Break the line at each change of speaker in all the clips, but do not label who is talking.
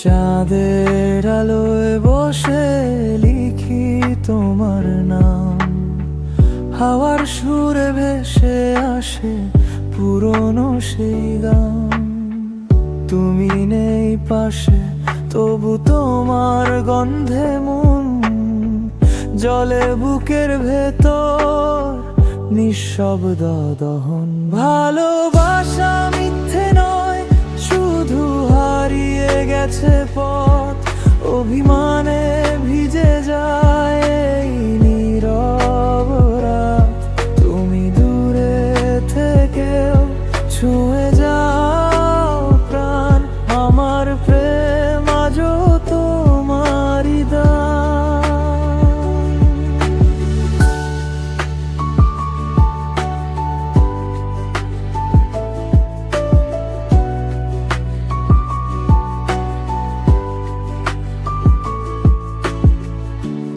চাঁদের আলোয় বসে লিখি তোমার নাম। হাওয়ার সুরে ভেসে আসে পুরনো সেই গান। তুমি নেই পাশে, তবু তোমার গন্ধে মন। জলে বুকের ভেতর নিঃশব্দ দহন, ভালোবাসা গেছে পথ অভিমানে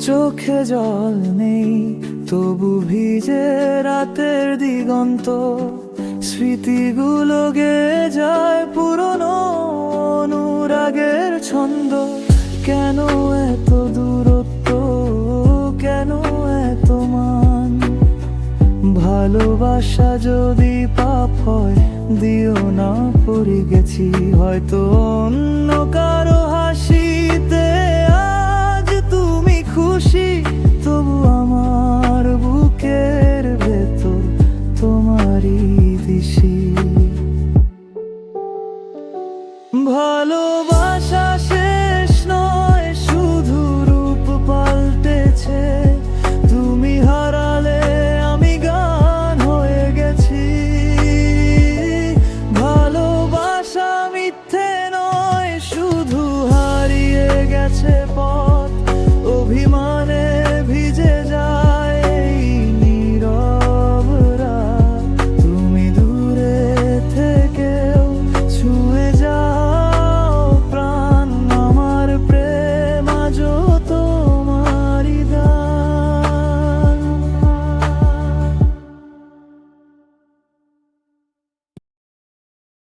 চোখে জল নেই, তবু ভিজে রাতের দিগন্ত। স্মৃতিগুলো গে যায় পুরনো অনুরাগের ছন্দ। কেন এত দূরত্ব? কেন এত মান? ভালোবাসা যদি পাপ হয়, দিও না পড়ে গেছি। হয়তো অন্য কারও ভালোবাস